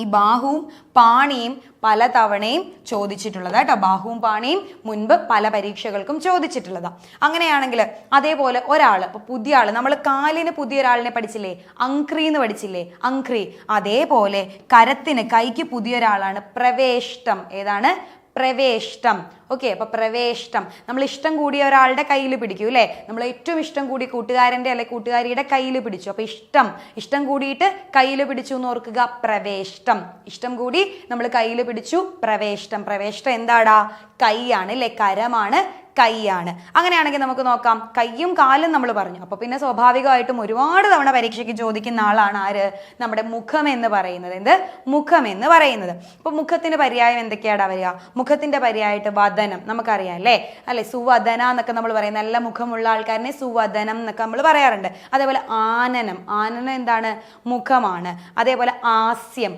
ഈ ബാഹുവും പാണിയും പല തവണയും ചോദിച്ചിട്ടുള്ളത് കേട്ടോ ബാഹുവും പാണിയും മുൻപ് പല പരീക്ഷകൾക്കും ചോദിച്ചിട്ടുള്ളതാ. അങ്ങനെയാണെങ്കിൽ അതേപോലെ ഒരാൾ ഇപ്പൊ പുതിയ ആൾ നമ്മൾ കാലിന് പുതിയ ഒരാളിനെ പഠിച്ചില്ലേ? അങ്ക്രി എന്ന് പഠിച്ചില്ലേ? അങ്ക്രി അതേപോലെ കരത്തിന് കൈക്ക് പുതിയ ഒരാളാണ് പ്രവേഷ്ടം. ഏതാണ്? പ്രവേഷ്ടം. ഓക്കെ അപ്പോൾ പ്രവേഷ്ടം നമ്മൾ ഇഷ്ടം കൂടിയ ഒരാളുടെ കയ്യിൽ പിടിക്കും അല്ലേ? നമ്മൾ ഏറ്റവും ഇഷ്ടം കൂടി കൂട്ടുകാരന്റെ അല്ലെ കൂട്ടുകാരിയുടെ കയ്യിൽ പിടിച്ചു. അപ്പോൾ ഇഷ്ടം ഇഷ്ടം കൂടിയിട്ട് കയ്യിൽ പിടിച്ചു എന്ന് ഓർക്കുക പ്രവേഷ്ടം ഇഷ്ടം കൂടി നമ്മൾ കയ്യിൽ പിടിച്ചു പ്രവേഷ്ടം പ്രവേഷ്ടം എന്താടാ? കൈയാണ് അല്ലെ? കരമാണ് കൈയാണ്. അങ്ങനെയാണെങ്കിൽ നമുക്ക് നോക്കാം കൈയും കാലും നമ്മൾ പറഞ്ഞു. അപ്പോൾ പിന്നെ സ്വാഭാവികമായിട്ടും ഒരുപാട് തവണ പരീക്ഷയ്ക്ക് ചോദിക്കുന്ന ആളാണ് ആര്? നമ്മുടെ മുഖം എന്ന് പറയുന്നത്. എന്ത്? മുഖം എന്ന് പറയുന്നത്. അപ്പോൾ മുഖത്തിന്റെ പര്യായം എന്തൊക്കെയാടാ വരിക? മുഖത്തിന്റെ പര്യായമായിട്ട് വദനം നമുക്കറിയാം അല്ലേ? അല്ലെ? സുവദന എന്നൊക്കെ നമ്മൾ പറയും. നല്ല മുഖമുള്ള ആൾക്കാരനെ സുവദനം എന്നൊക്കെ നമ്മൾ പറയാറുണ്ട്. അതേപോലെ ആനനം. ആനനം എന്താണ്? മുഖമാണ്. അതേപോലെ ആസ്യം.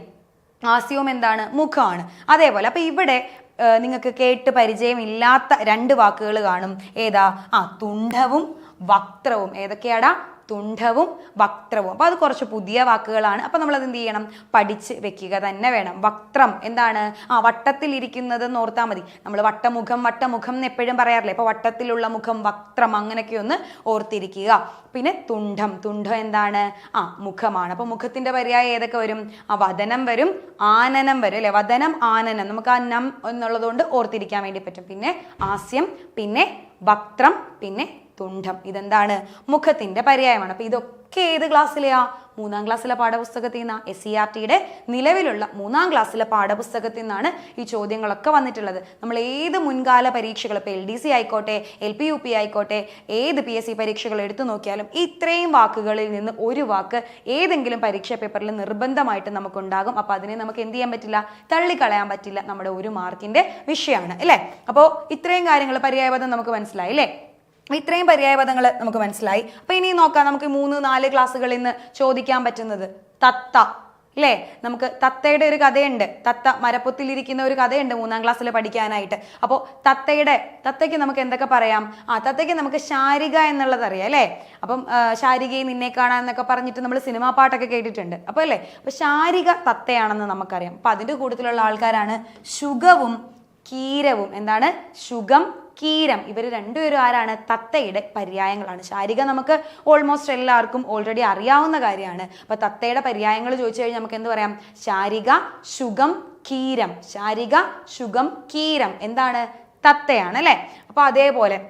ആസ്യവും എന്താണ്? മുഖമാണ്. അതേപോലെ അപ്പൊ ഇവിടെ നിങ്ങൾക്ക് കേട്ട് പരിചയമില്ലാത്ത രണ്ട് വാക്കുകൾ കാണും. ഏതാ? ആ തുണ്ടവും വക്രവും. ഏതൊക്കെയാടാ? തുണ്ഡവും വക്ത്രവും അപ്പോൾ അത് കുറച്ച് പുതിയ വാക്കുകളാണ്. അപ്പോൾ അത് എന്ത് ചെയ്യണം? പഠിച്ച് വെക്കുക തന്നെ വേണം. വക്ത്രം എന്താണ്? ആ വട്ടത്തിലിരിക്കുന്നത് എന്ന് ഓർത്താൽ മതി. നമ്മൾ വട്ടമുഖം വട്ടമുഖം എന്ന് എപ്പോഴും പറയാറില്ലേ? അപ്പോൾ വട്ടത്തിലുള്ള മുഖം വക്ത്രം അങ്ങനെയൊക്കെ ഒന്ന് ഓർത്തിരിക്കുക. പിന്നെ തുണ്ടം. തുണ്ടം എന്താണ്? ആ മുഖമാണ്. അപ്പോൾ മുഖത്തിന്റെ പര്യായം ഏതൊക്കെ വരും? ആ വദനം വരും ആനനം വരും അല്ലേ? വദനം ആനനം. നമുക്ക് ആ നം എന്നുള്ളതുകൊണ്ട് ഓർത്തിരിക്കാൻ വേണ്ടി പറ്റും. പിന്നെ ആസ്യം പിന്നെ വക്ത്രം പിന്നെ തുണ്ഡം ഇതെന്താണ്? മുഖത്തിന്റെ പര്യായമാണ്. അപ്പോൾ ഇതൊക്കെ ഏത് ക്ലാസ്സിലെയാ? മൂന്നാം ക്ലാസ്സിലെ പാഠപുസ്തകത്തിൽ നിന്ന്. എസ് സി ആർ ടിയുടെ നിലവിലുള്ള മൂന്നാം ക്ലാസ്സിലെ പാഠപുസ്തകത്തിൽ നിന്നാണ് ഈ ചോദ്യങ്ങളൊക്കെ വന്നിട്ടുള്ളത്. നമ്മൾ ഏത് മുൻകാല പരീക്ഷകൾ ഇപ്പോൾ എൽ ഡി സി ആയിക്കോട്ടെ എൽ പി യു പി ആയിക്കോട്ടെ ഏത് പി എസ് സി പരീക്ഷകൾ എടുത്തു നോക്കിയാലും ഇത്രയും വാക്കുകളിൽ നിന്ന് ഒരു വാക്ക് ഏതെങ്കിലും പരീക്ഷാ പേപ്പറിൽ നിർബന്ധമായിട്ട് നമുക്കുണ്ടാകും. അപ്പോൾ അതിനെ നമുക്ക് എന്ത് ചെയ്യാൻ പറ്റില്ല? തള്ളിക്കളയാൻ പറ്റില്ല. നമ്മുടെ ഒരു മാർക്കിന്റെ വിഷയമാണ്. അല്ലേ? അപ്പോൾ ഇത്രയും കാര്യങ്ങൾ പര്യായപദം നമുക്ക് മനസ്സിലായി അല്ലേ? ഇത്രയും പര്യായപദങ്ങൾ നമുക്ക് മനസ്സിലായി. അപ്പൊ ഇനി നോക്കാം നമുക്ക് മൂന്ന് നാല് ക്ലാസ്സുകളിൽ നിന്ന് ചോദിക്കാൻ പറ്റുന്നത്. തത്ത അല്ലേ നമുക്ക് തത്തയുടെ ഒരു കഥയുണ്ട്. തത്ത മരപ്പൊത്തിലിരിക്കുന്ന ഒരു കഥയുണ്ട് മൂന്നാം ക്ലാസ്സിൽ പഠിക്കാനായിട്ട്. അപ്പോൾ തത്തയുടെ തത്തയ്ക്ക് നമുക്ക് എന്തൊക്കെ പറയാം? ആ തത്തയ്ക്ക് നമുക്ക് ശാരിക എന്നുള്ളത് അറിയാം അല്ലേ അപ്പം ശാരികയെ നിന്നെ കാണാൻ എന്നൊക്കെ പറഞ്ഞിട്ട് നമ്മൾ സിനിമാ പാട്ടൊക്കെ കേട്ടിട്ടുണ്ട്. അപ്പോൾ അല്ലേ അപ്പൊ ശാരിക തത്തയാണെന്ന് നമുക്കറിയാം. അപ്പൊ അതിന്റെ കൂട്ടത്തിലുള്ള ആൾക്കാരാണ് ശുഗവും കീരവും. എന്താണ്? ശുഗം കീരം ഇവർ രണ്ടുപേരും ആരാണ്? തത്തയുടെ പര്യായങ്ങളാണ്. ശാരിക നമുക്ക് ഓൾമോസ്റ്റ് എല്ലാവർക്കും ഓൾറെഡി അറിയാവുന്ന കാര്യമാണ്. അപ്പൊ തത്തയുടെ പര്യായങ്ങൾ ചോദിച്ചു കഴിഞ്ഞാൽ നമുക്ക് എന്ത് പറയാം? ശാരിക ശുഗം കീരം. ശാരിക ശുഗം കീരം. എന്താണ്? തത്തയാണ് അല്ലേ? അപ്പൊ അതേപോലെ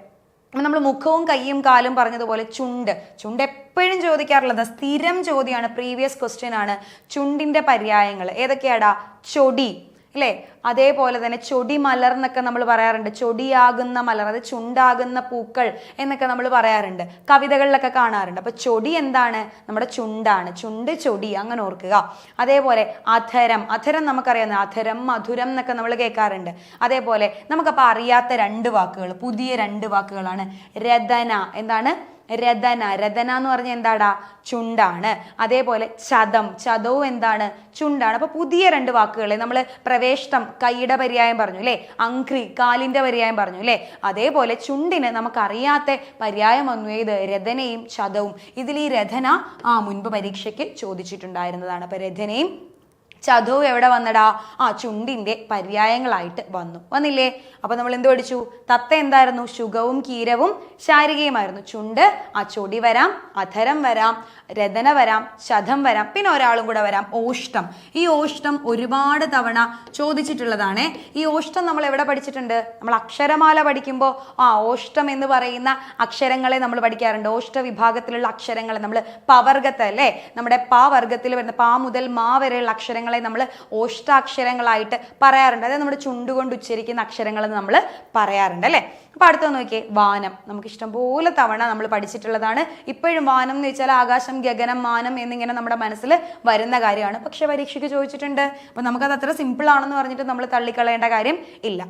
നമ്മൾ മുഖവും കൈയും കാലും പറഞ്ഞതുപോലെ ചുണ്ട്. ചുണ്ട് എപ്പോഴും ചോദിക്കാറുള്ളത് സ്ഥിരം ചോദ്യമാണ്. പ്രീവിയസ് ക്വസ്റ്റ്യൻ ആണ്. ചുണ്ടിന്റെ പര്യായങ്ങൾ. ഏതൊക്കെയാടാ? ചൊടി. അല്ലേ? അതേപോലെ തന്നെ ചൊടി മലർ എന്നൊക്കെ നമ്മൾ പറയാറുണ്ട്. ചൊടിയാകുന്ന മലർ അത് ചുണ്ടാകുന്ന പൂക്കൾ എന്നൊക്കെ നമ്മൾ പറയാറുണ്ട്. കവിതകളിലൊക്കെ കാണാറുണ്ട്. അപ്പൊ ചൊടി എന്താണ്? നമ്മുടെ ചുണ്ടാണ്. ചുണ്ട് ചൊടി അങ്ങനെ ഓർക്കുക. അതേപോലെ അധരം. അധരം നമുക്കറിയാം. അധരം മധുരം എന്നൊക്കെ നമ്മൾ കേൾക്കാറുണ്ട്. അതേപോലെ നമുക്കപ്പോൾ അറിയാത്ത രണ്ട് വാക്കുകൾ പുതിയ രണ്ട് വാക്കുകളാണ് രതന. എന്താണ്? രതന. രതന എന്ന് പറഞ്ഞാൽ എന്താടാ? ചുണ്ടാണ്. അതേപോലെ ചതം. ചതവും എന്താണ്? ചുണ്ടാണ്. അപ്പൊ പുതിയ രണ്ട് വാക്കുകളെ നമ്മൾ പ്രവേഷ്ടം കൈയുടെ പര്യായം പറഞ്ഞു അല്ലേ? അങ്ക്രി കാലിന്റെ പര്യായം പറഞ്ഞു അല്ലേ? അതേപോലെ ചുണ്ടിന് നമുക്കറിയാത്ത പര്യായം വന്നു. ഏത്? രഥനയും ചതവും. ഇതിൽ ഈ രഥന ആ മുൻപ് പരീക്ഷയ്ക്ക് ചോദിച്ചിട്ടുണ്ടായിരുന്നതാണ്. അപ്പൊ രഥനയും ചതവും എവിടെ വന്നടാ? ആ ചുണ്ടിന്റെ പര്യായങ്ങളായിട്ട് വന്നു. വന്നില്ലേ? അപ്പൊ നമ്മൾ എന്ത് പഠിച്ചു? തത്ത എന്തായിരുന്നു? ശുഗവും കീരവും ശാരികയുമായിരുന്നു. ചുണ്ട് ആ ചൊടി വരാം അധരം വരാം രതന വരാം ശതം വരാം പിന്നെ ഒരാളും കൂടെ വരാം. ഓഷ്ടം. ഈ ഓഷ്ടം ഒരുപാട് തവണ ചോദിച്ചിട്ടുള്ളതാണ്. ഈ ഓഷ്ടം നമ്മൾ എവിടെ പഠിച്ചിട്ടുണ്ട്? നമ്മൾ അക്ഷരമാല പഠിക്കുമ്പോൾ ആ ഓഷ്ടം എന്ന് പറയുന്ന അക്ഷരങ്ങളെ നമ്മൾ പഠിക്കാറുണ്ട്. ഓഷ്ട വിഭാഗത്തിലുള്ള അക്ഷരങ്ങളെ നമ്മൾ പവർഗത്തെ അല്ലേ? നമ്മുടെ പാ വർഗത്തിൽ വരുന്ന പാ മുതൽ മാ വരെയുള്ള അക്ഷരങ്ങളെ നമ്മൾ ഓഷ്ടാക്ഷരങ്ങളായിട്ട് പറയാറുണ്ട്. അതായത് നമ്മുടെ ചുണ്ടുകൊണ്ട് ഉച്ചരിക്കുന്ന അക്ഷരങ്ങൾ നമ്മൾ പറയാറുണ്ട് അല്ലേ? അപ്പോൾ അടുത്ത നോക്കിയേ വാനം. നമുക്ക് ഇഷ്ടംപോലെ തവണ നമ്മൾ പഠിച്ചിട്ടുള്ളതാണ്. ഇപ്പോഴും വാനം എന്ന് വെച്ചാൽ ആകാശം ഗഗനം മാനം എന്നിങ്ങനെ നമ്മുടെ മനസ്സിൽ വരുന്ന കാര്യമാണ്. പക്ഷേ പരീക്ഷയ്ക്ക് ചോദിച്ചിട്ടുണ്ട്. അപ്പോൾ നമുക്കത് അത്ര സിമ്പിൾ ആണെന്ന് പറഞ്ഞിട്ട് നമ്മൾ തള്ളിക്കളയേണ്ട കാര്യം ഇല്ല.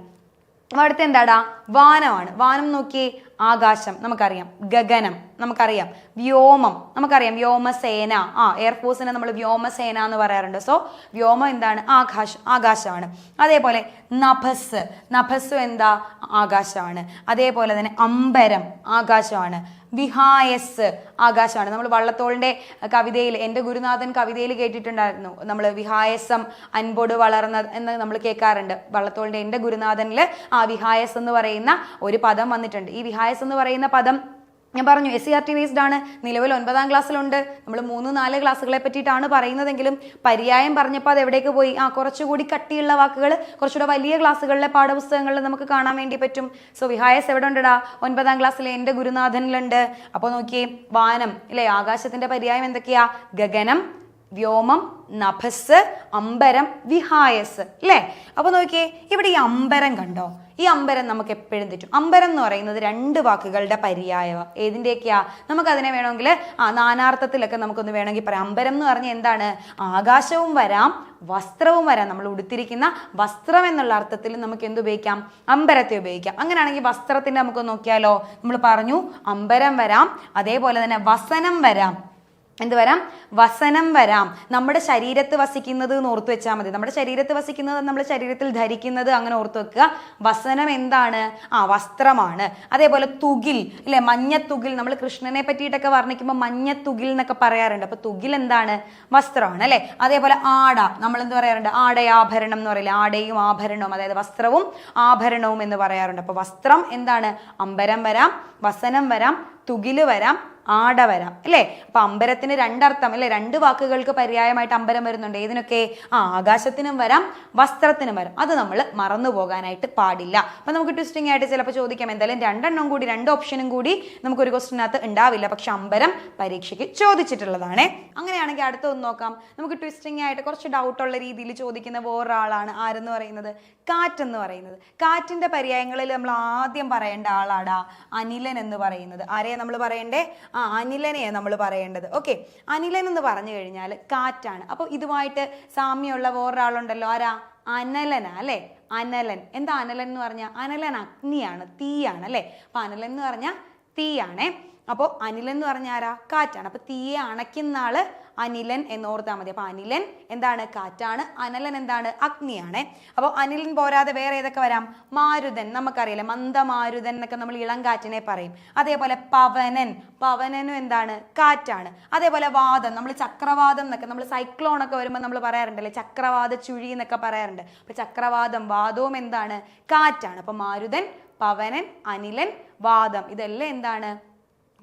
അടുത്ത എന്താടാ? വാനമാണ്. വാനം നോക്കിയേ ആകാശം. നമുക്കറിയാം. ഗഗനം. നമുക്കറിയാം. വ്യോമം. നമുക്കറിയാം. വ്യോമസേന. ആ എയർഫോഴ്സിനെ നമ്മൾ വ്യോമസേന എന്ന് പറയാറുണ്ട്. സോ വ്യോമം എന്താണ്? ആകാശ ആകാശമാണ്. അതേപോലെ നഭസ്. നഭസ് എന്താ? ആകാശമാണ്. അതേപോലെ തന്നെ അമ്പരം. ആകാശമാണ്. വിഹായസ് ആകാശമാണ്. നമ്മൾ വള്ളത്തോളിന്റെ കവിതയിൽ എന്റെ ഗുരുനാഥൻ കവിതയിൽ കേട്ടിട്ടുണ്ടായിരുന്നു. നമ്മൾ വിഹായസം അൻപോട് വളർന്ന എന്ന് നമ്മൾ കേൾക്കാറുണ്ട്. വള്ളത്തോളിന്റെ എന്റെ ഗുരുനാഥനിൽ ആ വിഹായസ് എന്ന് പറയുന്ന ഒരു പദം വന്നിട്ടുണ്ട്. ഈ വിഹായസ് എന്ന് പറയുന്ന പദം ഞാൻ പറഞ്ഞു S C R T based ആണ്. നിലവിൽ ഒൻപതാം ക്ലാസ്സിലുണ്ട്. നമ്മൾ മൂന്ന് നാല് ക്ലാസ്സുകളെ പറ്റിയിട്ടാണ് പറയുന്നതെങ്കിലും പര്യായം പറഞ്ഞപ്പോൾ അത് എവിടേക്ക് പോയി? ആ കുറച്ചുകൂടി കട്ടിയുള്ള വാക്കുകൾ കുറച്ചുകൂടെ വലിയ ക്ലാസ്സുകളിലെ പാഠപുസ്തകങ്ങളിൽ നമുക്ക് കാണാൻ വേണ്ടി പറ്റും. സോ വിഹായസ് എവിടെ ഉണ്ടടാ ഒൻപതാം ക്ലാസ്സിലെ എന്റെ ഗുരുനാഥനിലുണ്ട്. അപ്പോൾ നോക്കിയേ വാനം അല്ലേ ആകാശത്തിന്റെ പര്യായം എന്തൊക്കെയാ? ഗഗനം വ്യോമം നഭസ് അമ്പരം വിഹായസ് അല്ലേ അപ്പൊ നോക്കിയേ ഇവിടെ ഈ അമ്പരം കണ്ടോ? ഈ അമ്പരം നമുക്ക് എപ്പോഴും തെറ്റും. അമ്പരം എന്ന് പറയുന്നത് രണ്ട് വാക്കുകളുടെ പര്യായവ. ഏതിന്റെയൊക്കെയാ നമുക്കതിനെ വേണമെങ്കിൽ ആ നാനാർത്ഥത്തിലൊക്കെ നമുക്കൊന്ന് വേണമെങ്കിൽ പറയാം. അമ്പരം എന്ന് പറഞ്ഞാൽ എന്താണ്? ആകാശവും വരാം വസ്ത്രവും വരാം. നമ്മൾ ഉടുത്തിരിക്കുന്ന വസ്ത്രം എന്നുള്ള അർത്ഥത്തിൽ നമുക്ക് എന്ത് ഉപയോഗിക്കാം? അമ്പരത്തെ ഉപയോഗിക്കാം. അങ്ങനെയാണെങ്കിൽ വസ്ത്രത്തിന്റെ നമുക്ക് നോക്കിയാലോ? നമ്മൾ പറഞ്ഞു അമ്പരം വരാം അതേപോലെ തന്നെ വസനം വരാം. എന്ത് വരാം? വസനം വരാം. നമ്മുടെ ശരീരത്ത് വസിക്കുന്നത് എന്ന് ഓർത്ത് വെച്ചാൽ മതി. നമ്മുടെ ശരീരത്ത് വസിക്കുന്നത് നമ്മൾ ശരീരത്തിൽ ധരിക്കുന്നത് അങ്ങനെ ഓർത്ത് വെക്കുക. വസനം എന്താണ്? ആ വസ്ത്രമാണ്. അതേപോലെ തുകിൽ അല്ലെ മഞ്ഞത്തുകിൽ. നമ്മൾ കൃഷ്ണനെ പറ്റിയിട്ടൊക്കെ വർണിക്കുമ്പോൾ മഞ്ഞത്തുകിൽ എന്നൊക്കെ പറയാറുണ്ട്. അപ്പൊ തുകിൽ എന്താണ്? വസ്ത്രമാണ് അല്ലെ? അതേപോലെ ആട. നമ്മൾ എന്ത് പറയാറുണ്ട്? ആടയാഭരണം എന്ന് പറയില്ല? ആടയും ആഭരണവും അതായത് വസ്ത്രവും ആഭരണവും എന്ന് പറയാറുണ്ട്. അപ്പൊ വസ്ത്രം എന്താണ്? അമ്പരം വരാം വസനം വരാം തുകിൽ വരാം ആട വരാം അല്ലേ? അപ്പൊ അമ്പരത്തിന് രണ്ടർത്ഥം അല്ലെ? രണ്ട് വാക്കുകൾക്ക് പര്യായമായിട്ട് അമ്പരം വരുന്നുണ്ട്. ഏതിനൊക്കെ? ആ ആകാശത്തിനും വരാം വസ്ത്രത്തിനും വരാം. അത് നമ്മൾ മറന്നു പോകാനായിട്ട് പാടില്ല. അപ്പൊ നമുക്ക് ട്വിസ്റ്റിംഗ് ആയിട്ട് ചിലപ്പോൾ ചോദിക്കാം എന്തായാലും രണ്ടെണ്ണം കൂടി രണ്ട് ഓപ്ഷനും കൂടി നമുക്ക് ഒരു ക്വസ്റ്റിനകത്ത് ഉണ്ടാവില്ല. പക്ഷെ അമ്പരം പരീക്ഷയ്ക്ക് ചോദിച്ചിട്ടുള്ളതാണ്. അങ്ങനെയാണെങ്കിൽ അടുത്ത ഒന്ന് നോക്കാം. നമുക്ക് ട്വിസ്റ്റിംഗ് ആയിട്ട് കുറച്ച് ഡൗട്ട് ഉള്ള രീതിയിൽ ചോദിക്കുന്ന വേറൊരാളാണ് ആരെന്ന് പറയുന്നത്? കാറ്റ് എന്ന് പറയുന്നത്. കാറ്റിന്റെ പര്യായങ്ങളിൽ നമ്മൾ ആദ്യം പറയേണ്ട ആളാടാ അനിലൻ എന്ന് പറയുന്നത്. ആരെയാ നമ്മൾ പറയണ്ടേ? ആ അനിലനെയാണ് നമ്മൾ പറയേണ്ടത്. ഓക്കെ അനിലൻ എന്ന് പറഞ്ഞു കഴിഞ്ഞാൽ കാറ്റാണ്. അപ്പോൾ ഇതുമായിട്ട് സാമ്യമുള്ള വേറൊരാളുണ്ടല്ലോ ആരാ? അനലനാ അല്ലേ? അനലൻ. എന്താ അനലൻ എന്ന് പറഞ്ഞാൽ അനലൻ അഗ്നിയാണ് തീയാണ് അല്ലേ? അപ്പോൾ അനലൻ എന്ന് പറഞ്ഞാൽ തീയാണേ. അപ്പോൾ അനിലൻ എന്ന് പറഞ്ഞാൽ ആരാ? കാറ്റാണ്. അപ്പോൾ തീയെ അണയ്ക്കുന്ന ആൾ അനിലൻ എന്ന് ഓർത്താൽ മതി. അപ്പൊ അനിലൻ എന്താണ്? കാറ്റാണ്. അനലൻ എന്താണ്? അഗ്നിയാണ്. അപ്പോൾ അനിലൻ പോരാതെ വേറെ ഏതൊക്കെ വരാം? മാരുതൻ. നമുക്കറിയില്ല മന്ദമാരുതൻ എന്നൊക്കെ നമ്മൾ ഇളം കാറ്റിനെ പറയും. അതേപോലെ പവനൻ. പവനനും എന്താണ്? കാറ്റാണ്. അതേപോലെ വാദം. നമ്മൾ ചക്രവാദം എന്നൊക്കെ നമ്മൾ സൈക്ലോൺ ഒക്കെ വരുമ്പോൾ നമ്മൾ പറയാറുണ്ടല്ലേ ചക്രവാദ ചുഴി എന്നൊക്കെ പറയാറുണ്ട്. അപ്പൊ ചക്രവാദം വാദവും എന്താണ്? കാറ്റാണ്. അപ്പൊ മാരുതൻ പവനൻ അനിലൻ വാദം. ഇതെല്ലാം എന്താണ്?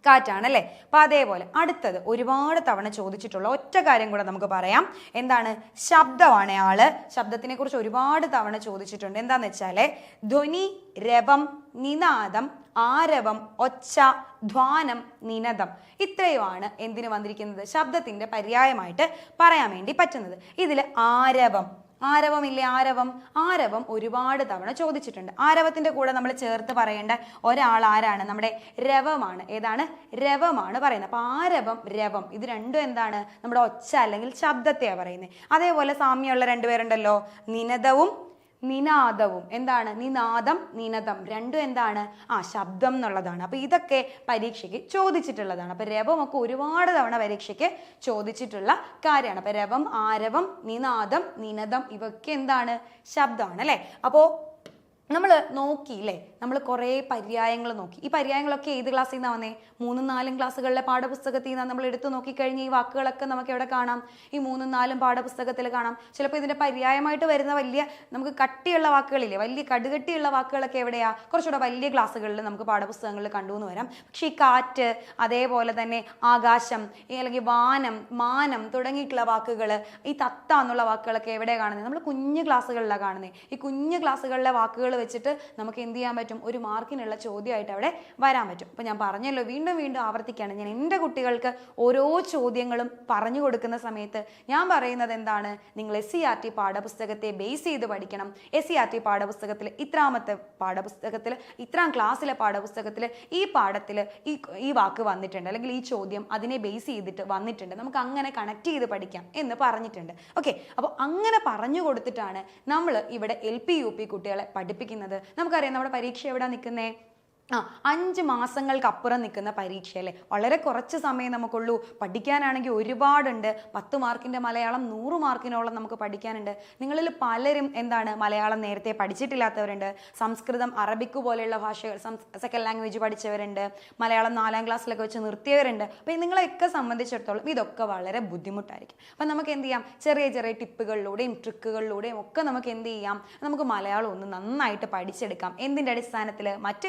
കാറ്റാണ് അല്ലേ അപ്പം അതേപോലെ അടുത്തത് ഒരുപാട് തവണ ചോദിച്ചിട്ടുള്ള ഒറ്റ കാര്യം കൂടെ നമുക്ക് പറയാം. എന്താണ്? ശബ്ദമാണ് ആൾ. ശബ്ദത്തിനെ കുറിച്ച് ഒരുപാട് തവണ ചോദിച്ചിട്ടുണ്ട്. എന്താന്ന് വെച്ചാൽ ധ്വനി രവം നിനാദം ആരവം ഒച്ച ധ്വാനം നിനദം ഇത്രയുമാണ് എന്തിനു വന്നിരിക്കുന്നത്? ശബ്ദത്തിന്റെ പര്യായമായിട്ട് പറയാൻ വേണ്ടി പറ്റുന്നത്. ഇതിൽ ആരവം ആരവമില്ലേ ആരവം? ആരവം ഒരുപാട് തവണ ചോദിച്ചിട്ടുണ്ട്. ആരവത്തിന്റെ കൂടെ നമ്മൾ ചേർത്ത് പറയേണ്ട ഒരാൾ ആരാണ്? നമ്മുടെ രവമാണ്. ഏതാണ്? രവമാണ് പറയുന്നത്. അപ്പോൾ ആരവം രവം ഇത് രണ്ടും എന്താണ്? നമ്മുടെ ഒച്ച അല്ലെങ്കിൽ ശബ്ദത്തെയാണ് പറയുന്നത്. അതേപോലെ സാമ്യമുള്ള രണ്ടുപേരുണ്ടല്ലോ. നിനദവും നിനാദവും. എന്താണ്? നിനാദം നിനദം. രണ്ടും എന്താണ്? ആ ശബ്ദം എന്നുള്ളതാണ്. അപ്പൊ ഇതൊക്കെ പരീക്ഷയ്ക്ക് ചോദിച്ചിട്ടുള്ളതാണ്. അപ്പൊ രവമൊക്കെ ഒരുപാട് തവണ പരീക്ഷയ്ക്ക് ചോദിച്ചിട്ടുള്ള കാര്യമാണ്. അപ്പൊ രവം ആരവം നിനാദം നിനദം ഇവയൊക്കെ എന്താണ്? ശബ്ദമാണ് അല്ലെ? അപ്പോ നമ്മൾ നോക്കി അല്ലേ നമ്മൾ കുറേ പര്യായങ്ങൾ നോക്കി. ഈ പര്യായങ്ങളൊക്കെ ഏത് ക്ലാസ്സിൽ നിന്നാണ് വന്നേ? മൂന്നും നാലും ക്ലാസ്സുകളിലെ പാഠപുസ്തകത്തിൽ നിന്നാണ് നമ്മൾ എടുത്തു നോക്കിക്കഴിഞ്ഞ് ഈ വാക്കുകളൊക്കെ നമുക്ക് എവിടെ കാണാം? ഈ മൂന്നും നാലും പാഠപുസ്തകത്തിൽ കാണാം. ചിലപ്പോൾ ഇതിന്റെ പര്യായമായിട്ട് വരുന്ന വലിയ നമുക്ക് കട്ടിയുള്ള വാക്കുകളില്ലേ? വലിയ കടുകട്ടിയുള്ള വാക്കുകളൊക്കെ എവിടെയാ? കുറച്ചുകൂടെ വലിയ ക്ലാസ്സുകളിൽ നമുക്ക് പാഠപുസ്തകങ്ങളിൽ കണ്ടുവന്ന് വരാം. പക്ഷേ ഈ കാറ്റ് അതേപോലെ തന്നെ ആകാശം അല്ലെങ്കിൽ വാനം മാനം തുടങ്ങിയിട്ടുള്ള വാക്കുകൾ ഈ തത്ത എന്നുള്ള വാക്കുകളൊക്കെ എവിടെയാണ് കാണുന്നത് നമ്മൾ കുഞ്ഞു ക്ലാസ്സുകളിലാണ് കാണുന്നത് ഈ കുഞ്ഞു ക്ലാസ്സുകളിലെ വാക്കുകൾ വെച്ചിട്ട് നമുക്ക് എന്ത് ചെയ്യാൻ പറ്റും? ഒരു മാർക്കിനുള്ള ചോദ്യമായിട്ട് അവിടെ വരാൻ പറ്റും. അപ്പോൾ ഞാൻ പറഞ്ഞല്ലോ വീണ്ടും വീണ്ടും ആവർത്തിക്കുകയാണ്. ഞാൻ എന്റെ കുട്ടികൾക്ക് ഓരോ ചോദ്യങ്ങളും പറഞ്ഞു കൊടുക്കുന്ന സമയത്ത് ഞാൻ പറയുന്നത് എന്താണ്? നിങ്ങൾ എസ് സി ആർ ടി പാഠപുസ്തകത്തെ ബേസ് ചെയ്ത് പഠിക്കണം. എസ് സി ആർ ടി പാഠപുസ്തകത്തിൽ ഇത്രാമത്തെ പാഠപുസ്തകത്തിൽ ഇത്രാം ക്ലാസ്സിലെ പാഠപുസ്തകത്തിൽ ഈ പാഠത്തിൽ ഈ ഈ വാക്ക് വന്നിട്ടുണ്ട്. അല്ലെങ്കിൽ ഈ ചോദ്യം അതിനെ ബേസ് ചെയ്തിട്ട് വന്നിട്ടുണ്ട്. നമുക്ക് അങ്ങനെ കണക്ട് ചെയ്ത് പഠിക്കാം എന്ന് പറഞ്ഞിട്ടുണ്ട്. ഓക്കെ അപ്പോൾ അങ്ങനെ പറഞ്ഞു കൊടുത്തിട്ടാണ് നമ്മൾ ഇവിടെ എൽ പി യു പി കുട്ടികളെ പഠിപ്പിക്കുന്നത്. നമുക്കറിയാം നമ്മുടെ പരീക്ഷ എവിടെ നിൽക്കുന്നേ? ആ അഞ്ച് മാസങ്ങൾക്കപ്പുറം നിൽക്കുന്ന പരീക്ഷ അല്ലേ വളരെ കുറച്ച് സമയം നമുക്കുള്ളൂ. പഠിക്കാനാണെങ്കിൽ ഒരുപാടുണ്ട്. പത്ത് മാർക്കിന്റെ മലയാളം നൂറ് മാർക്കിനോളം നമുക്ക് പഠിക്കാനുണ്ട്. നിങ്ങളിൽ പലരും എന്താണ് മലയാളം നേരത്തെ പഠിച്ചിട്ടില്ലാത്തവരുണ്ട്. സംസ്കൃതം അറബിക്ക് പോലെയുള്ള ഭാഷകൾ സെക്കൻഡ് ലാംഗ്വേജ് പഠിച്ചവരുണ്ട്. മലയാളം നാലാം ക്ലാസ്സിലൊക്കെ വെച്ച് നിർത്തിയവരുണ്ട്. അപ്പോൾ നിങ്ങളെയൊക്കെ സംബന്ധിച്ചിടത്തോളം ഇതൊക്കെ വളരെ ബുദ്ധിമുട്ടായിരിക്കും. അപ്പം നമുക്ക് എന്ത് ചെയ്യാം? ചെറിയ ചെറിയ ടിപ്പുകളിലൂടെയും ട്രിക്കുകളിലൂടെയും ഒക്കെ നമുക്ക് എന്ത് ചെയ്യാം? നമുക്ക് മലയാളം ഒന്ന് നന്നായിട്ട് പഠിച്ചെടുക്കാം. എന്തിന്റെ അടിസ്ഥാനത്തിൽ? മറ്റു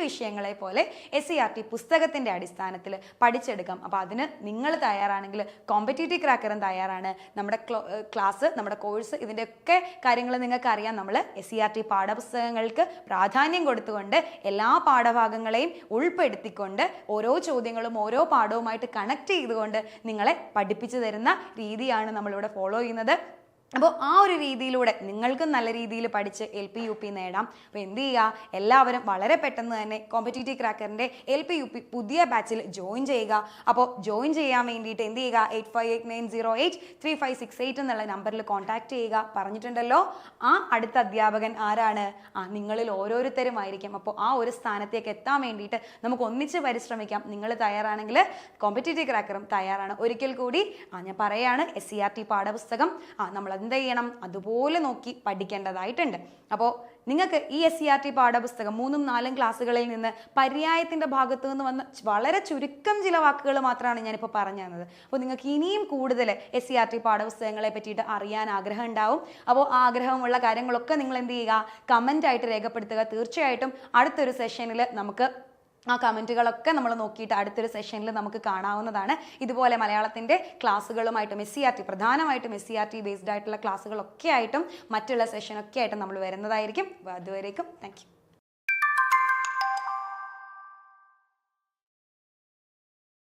വിഷയങ്ങളെ പോലെ എസ് സി ആർ ടി പുസ്തകത്തിന്റെ അടിസ്ഥാനത്തിൽ പഠിച്ചെടുക്കാം. അപ്പോൾ അതിന് നിങ്ങൾ തയ്യാറാണെങ്കിൽ കോമ്പറ്റേറ്റീവ് ക്രാക്കറും തയ്യാറാണ്. നമ്മുടെ ക്ലാസ് നമ്മുടെ കോഴ്സ് ഇതിന്റെയൊക്കെ കാര്യങ്ങൾ നിങ്ങൾക്ക് അറിയാം നമ്മൾ എസ് സി ആർ ടി പാഠപുസ്തകങ്ങൾക്ക് പ്രാധാന്യം കൊടുത്തുകൊണ്ട് എല്ലാ പാഠഭാഗങ്ങളെയും ഉൾപ്പെടുത്തിക്കൊണ്ട് ഓരോ ചോദ്യങ്ങളും ഓരോ പാഠവുമായിട്ട് കണക്ട് ചെയ്തുകൊണ്ട് നിങ്ങളെ പഠിപ്പിച്ചു തരുന്ന രീതിയാണ് നമ്മളിവിടെ ഫോളോ ചെയ്യുന്നത്. അപ്പോൾ ആ ഒരു രീതിയിലൂടെ നിങ്ങൾക്കും നല്ല രീതിയിൽ പഠിച്ച് എൽ പി യു പി നേടാം. അപ്പോൾ എന്ത് ചെയ്യുക എല്ലാവരും വളരെ പെട്ടെന്ന് തന്നെ കോമ്പറ്റേറ്റീവ് ക്രാക്കറിന്റെ എൽ പി യു പി പുതിയ ബാച്ചിൽ ജോയിൻ ചെയ്യുക. അപ്പോൾ ജോയിൻ ചെയ്യാൻ വേണ്ടിയിട്ട് എന്ത് ചെയ്യുക? Eight five eight nine zero eight three five six eight എന്നുള്ള നമ്പറിൽ കോൺടാക്ട് ചെയ്യുക. പറഞ്ഞിട്ടുണ്ടല്ലോ? ആ അടുത്ത അധ്യാപകൻ ആരാണ്? ആ നിങ്ങളിൽ ഓരോരുത്തരുമായിരിക്കും. അപ്പോൾ ആ ഒരു സ്ഥാനത്തേക്ക് എത്താൻ വേണ്ടിയിട്ട് നമുക്ക് ഒന്നിച്ച് പരിശ്രമിക്കാം. നിങ്ങൾ തയ്യാറാണെങ്കിൽ കോമ്പറ്റേറ്റീവ് ക്രാക്കറും തയ്യാറാണ്. ഒരിക്കൽ കൂടി ആ ഞാൻ പറയാണ് എസ് സി ആർ ടി പാഠപുസ്തകം. ആ നമ്മൾ എന്ത് ചെയ്യണം? അതുപോലെ നോക്കി പഠിക്കേണ്ടതായിട്ടുണ്ട്. അപ്പോൾ നിങ്ങൾക്ക് ഈ എസ് സി ആർ ടി പാഠപുസ്തകം മൂന്നും നാലും ക്ലാസ്സുകളിൽ നിന്ന് പര്യായത്തിന്റെ ഭാഗത്തു നിന്ന് വന്ന വളരെ ചുരുക്കം ചില വാക്കുകൾ മാത്രമാണ് ഞാനിപ്പോൾ പറഞ്ഞു തന്നത്. അപ്പോൾ നിങ്ങൾക്ക് ഇനിയും കൂടുതൽ എസ് സി ആർ ടി പാഠപുസ്തകങ്ങളെ പറ്റിയിട്ട് അറിയാൻ ആഗ്രഹം ഉണ്ടാവും. അപ്പോൾ ആഗ്രഹമുള്ള കാര്യങ്ങളൊക്കെ നിങ്ങൾ എന്ത് ചെയ്യുക? കമന്റായിട്ട് രേഖപ്പെടുത്തുക. തീർച്ചയായിട്ടും അടുത്തൊരു സെഷനിൽ നമുക്ക് ആ കമന്റുകളൊക്കെ നമ്മൾ നോക്കിയിട്ട് അടുത്തൊരു സെഷനിൽ നമുക്ക് കാണാവുന്നതാണ്. ഇതുപോലെ മലയാളത്തിന്റെ ക്ലാസ്സുകളുമായിട്ടും എസ് സി ആർ ടി പ്രധാനമായിട്ടും S C R T based ആയിട്ടുള്ള ക്ലാസ്സുകളൊക്കെ ആയിട്ടും മറ്റുള്ള സെഷനൊക്കെ ആയിട്ടും നമ്മൾ വരുന്നതായിരിക്കും. അതുവരേക്കും താങ്ക്